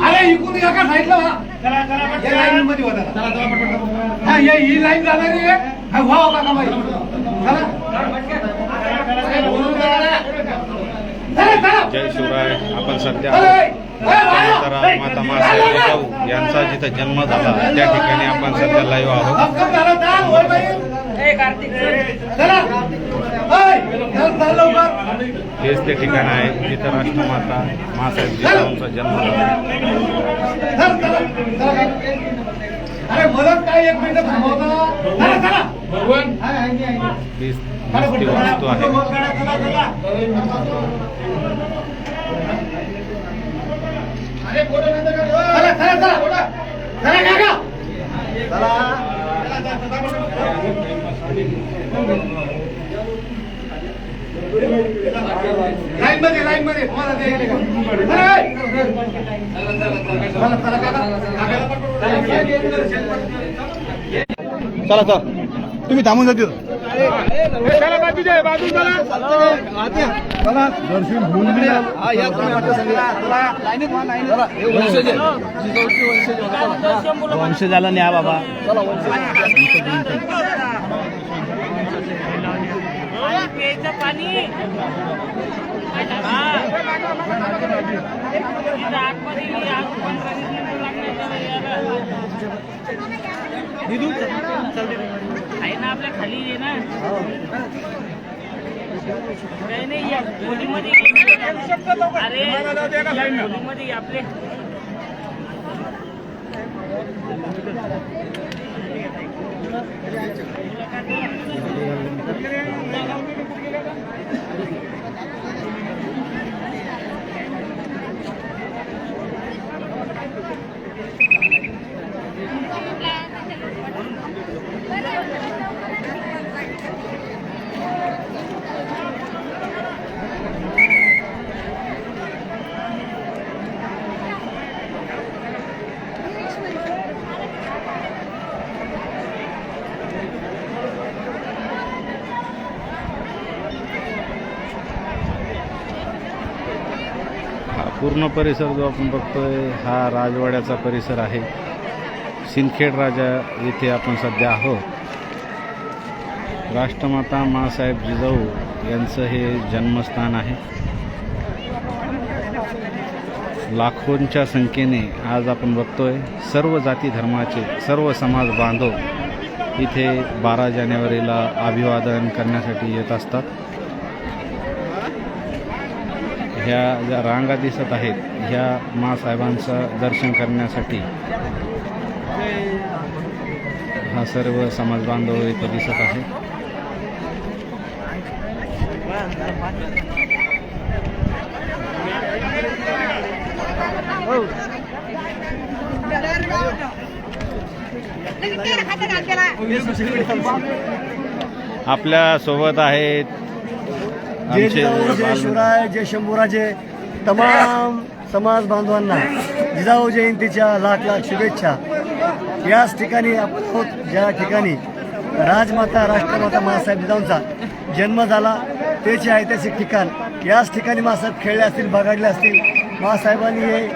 अरे साईडला व्हा या लाईन मध्ये होता हा या ही लाईन जाणारी आहे. हा व्हा होता का चला. जय शिवराय. आपण सध्या तर. माता मासाहेब जिजाऊ यांचा जिथं जन्म झाला त्या ठिकाणी आपण सध्या लाईव्ह आहोत. हेच ते ठिकाण आहे जिथं राष्ट्रमाता मासाहेब जिजाऊंचा जन्म झाला. चल, चला, चला. अरे मला काय एक मिनिट थांबवता चला चला हीच हीच ती वस्तू आहे चला चला चला चला काका लाईन मध्ये लाईन मध्ये तुम्हाला ते चला, ए. चला, चला, काका. चला चला. तुम्ही थांबून जा तिथं. दर्शन होऊन वंश झाला न्या बाबा प्यायचं पाणी हा. आहे ना आपल्या खाली ये ना काही नाही या खोलीमध्ये अरे खोलीमध्ये आपले हा पूर्ण परिसर जो आपण बघतोय हा राजवाड्याचा परिसर आहे. सिंदखेड राजा येथे आपण सध्या आहोत. राष्ट्रमाता मासाहेब जिजाऊ यांचं हे जन्मस्थान आहे. लाखोंच्या संख्येने आज आपण बघतोय सर्व जाती धर्माचे सर्व समाज बांधव इथे बारा जानेवारीला अभिवादन करण्यासाठी येत असतात. ह्या ज्या रांगा दिसत आहेत ह्या मासाहेबांचं दर्शन करण्यासाठी हा सर्व समाज बांधव दिसत आहे आपल्यासोबत आहेत जय जिजाऊ जय शिवराय जय शंभूराजे तमाम समाज बांधवांना जिजाऊ जयंतीच्या लाख लाख शुभेच्छा. याच ठिकाणी आपण ज्या ठिकाणी राजमाता राष्ट्रमाता मासाहेब जिजाऊंचा जन्म झाला त्याचे ऐतिहासिक ठिकाण. याच ठिकाणी मासाहेब खेळले असतील बघडले असतील मासाहेबांनी हे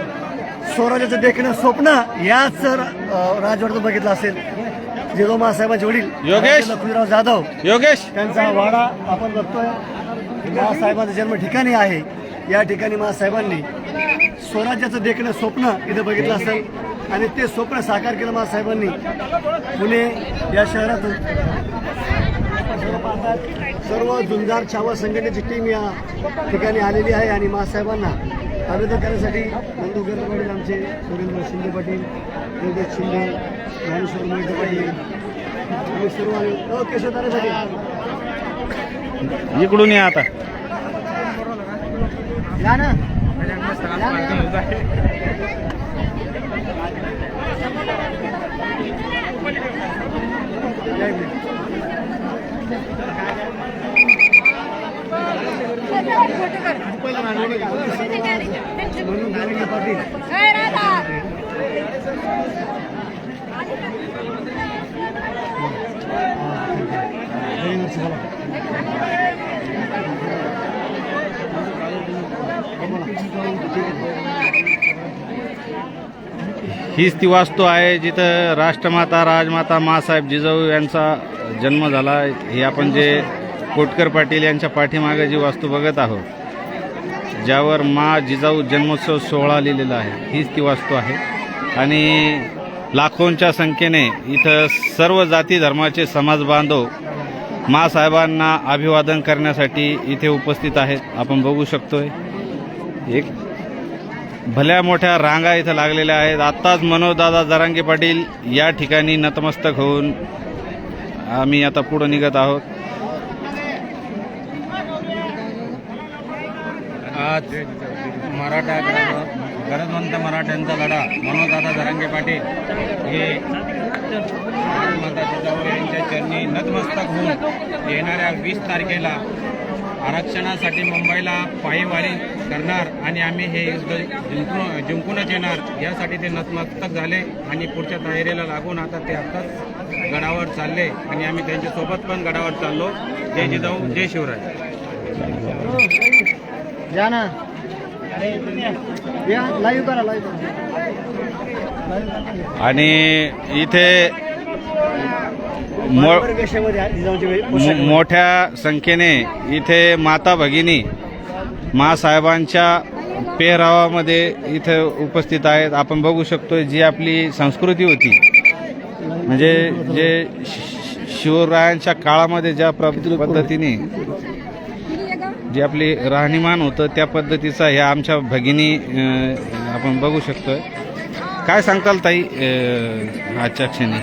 स्वराज्याचं देखणं स्वप्न याच अं, राजवाड्यातून बघितलं असेल. जिजाऊ मासाहेबांचे वडील योगेश. लक्ष्मीराव जाधव योगेश. त्यांचा वाडा आपण बघतोय. मासाहेबांचं जन्म ठिकाणी आहे. या ठिकाणी मासाहेबांनी स्वराज्याचं देखणं स्वप्न इथं बघितलं असेल. आणि ते स्वप्न साकार केलं मासाहेबांनी. पुणे या शहरातून. सर्व पाहतात, सर्व झुंजार छावा संघटनेची टीम या ठिकाणी आलेली आहे आणि मासाहेबांना अभिनंदन करण्यासाठी नंदू गर्ग पाटील आमचे सुरेंद्र शिंदे पाटील योगेश शिंदे ज्ञानेश्वर मोहिते पाटील सर्व ओके स्वतःसाठी इकडून या आता. या ना पाटील हीच ती वास्तू आहे जिथं राष्ट्रमाता राजमाता मासाहेब जिजाऊ यांचा जन्म झाला. हे आपण जे कोटकर पाटील यांच्या पाठीमागे जी वास्तू बघत आहोत ज्यावर मा जिजाऊ जन्मोत्सव सोहळा लिहिलेला आहे हीच ती वास्तू आहे. आणि लाखोंच्या संख्येने इथं सर्व जाती धर्माचे समाज बांधव मासाहेबांना अभिवादन करण्यासाठी इथे उपस्थित आहेत. आपण बघू शकतोय. एक भल्या मोठ्या रांगा इथं लागलेल्या आहेत. आत्ताच मनोजदादा जरांगे पाटील या ठिकाणी नतमस्तक होऊन आम्ही आता पुढं निघत आहोत. आज मराठा गरजवंत मराठ्यांचा लढा. मनोजदादा जरांगे पाटील हे माता जिजाऊ यांच्या चरणी नतमस्तक होऊन येणाऱ्या वीस तारखेला आरक्षणासाठी मुंबईला पायीवारी करणार आणि आम्ही हे युद्ध जिंकून जिंकूनच येणार. यासाठी ते नतमस्तक झाले आणि पुढच्या तयारीला लागून आता ते आत्ताच गडावर चालले आणि आम्ही त्यांच्यासोबत पण गडावर चाललो. जय जिजाऊ जय शिवराय. हो, हो. या ना. या लाईव्ह करा लाईव्ह आणि इथे मो मोठ्या संख्येने इथे माता भगिनी मासाहेबांच्या पेहरावामध्ये इथे उपस्थित आहेत. आपण बघू शकतो जी आपली संस्कृती होती. म्हणजे जे शि- शिवरायांच्या काळामध्ये ज्या पद्धतीने जे आपली राहणीमान होतं त्या पद्धतीचा ह्या आमच्या भगिनी आपण बघू शकतोय. काय सांगताल ताई अं, आजच्या क्षणी?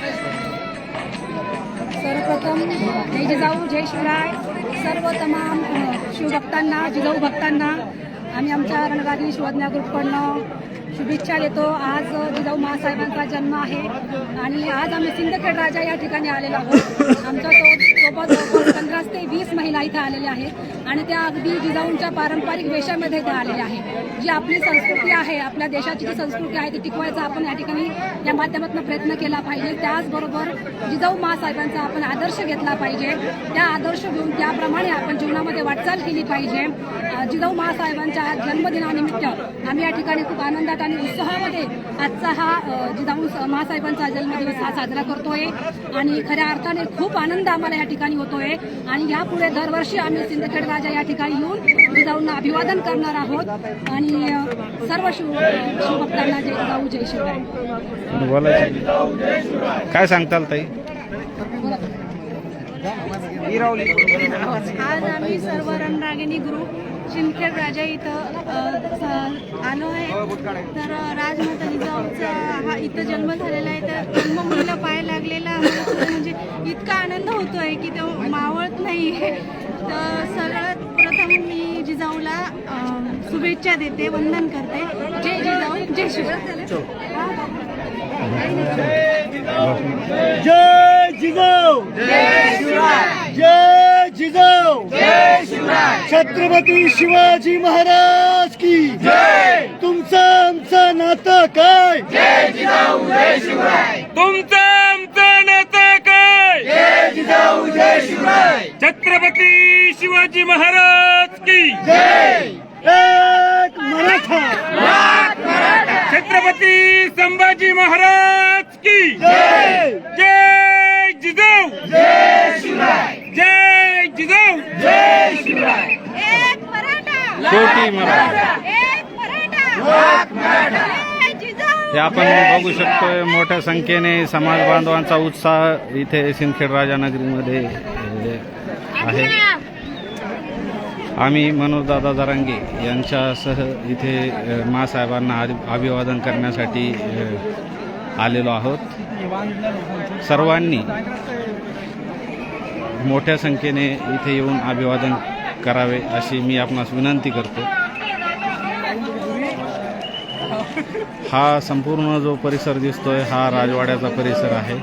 सर्वप्रथम जय जिजाऊ जय शिवराय. सर्व तमाम अ, शिवभक्तांना जिजाऊ भक्तांना आम्ही आमच्या रणगादी शिवज्ञा ग्रुपकडनं शुभेच्छा देतो. आज जिजाऊ महासाहेबांचा जन्म आहे आणि आज आम्ही सिंदखेड राजा या ठिकाणी आलेलो आहोत. आमच्या सो- सोबत जवळपास पंधरा ते वीस महिला इथे आलेल्या आहेत. आणि त्या अगदी जिजाऊंच्या पारंपरिक वेशामध्ये त्या आलेल्या आहेत. जी आपली संस्कृती आहे आपल्या देशाची जी संस्कृती आहे ती टिकवायचा आपण या ठिकाणी या माध्यमातून प्रयत्न केला पाहिजे. त्याचबरोबर जिजाऊ महासाहेबांचा आपण आदर्श घेतला पाहिजे. त्या आदर्श घेऊन त्याप्रमाणे आपण जीवनामध्ये वाटचाल केली पाहिजे. जिजाऊ महासाहेबांच्या जन्मदिनानिमित्त आम्ही या ठिकाणी खूप आनंदात आणि उत्साहामध्ये आजचा हा जिजाऊ स- महासाहेबांचा जन्मदिवस हा साजरा करतोय. आणि खऱ्या अर्थाने खूप आनंद आम्हाला या ठिकाणी होतोय. आणि यापुढे दरवर्षी आम्ही सिंदखेड राजा या ठिकाणी येऊन जिजाऊंना अभिवादन करणार आहोत. आणि सर्व शिव शिवभक्तांना जय जिजाऊ जय शिवराय. बोलायचं. काय सांगताल ताई? आज आम्ही सर्व रणरागिणी ग्रुप शिंदखेड राजा इथं आलो आहे. तर राजमाता जिजाऊचा हा इथं जन्म झालेला आहे. तर जन्मभूमीला पाय लागलेला म्हणजे इतका आनंद होतोय की तो मावळत नाही तर सगळ्यात प्रथम मी जिजाऊला शुभेच्छा देते वंदन करते. जय जिजाऊ जय शिवराय जय जिजाऊ! जय जिजाऊ! छत्रपती शिवाजी महाराज की जय तुमचं आमचं नातं काय? तुमचं आमचं नातं काय छत्रपती शिवाजी महाराज की! एक मराठा! छत्रपती संभाजी महाराज की! जय! जय जिजाऊ! जय जिजाऊ! एक मराठा! शेवटी मराठा! एक मराठा! जय हे आपण बघू शकतोय मोठ्या संख्येने समाज बांधवांचा उत्साह इथे सिंदखेड राजानगरीमध्ये आहे. आम्ही मनोजदादा जरांगे यांच्यासह इथे मासाहेबांना अभिवादन करण्यासाठी आलेलो आहोत. सर्वांनी मोठ्या संख्येने इथे येऊन अभिवादन करावे अशी मी आपणास विनंती करतो. हा संपूर्ण जो परिसर दिसतोय हा राजवाड्याचा परिसर आहे.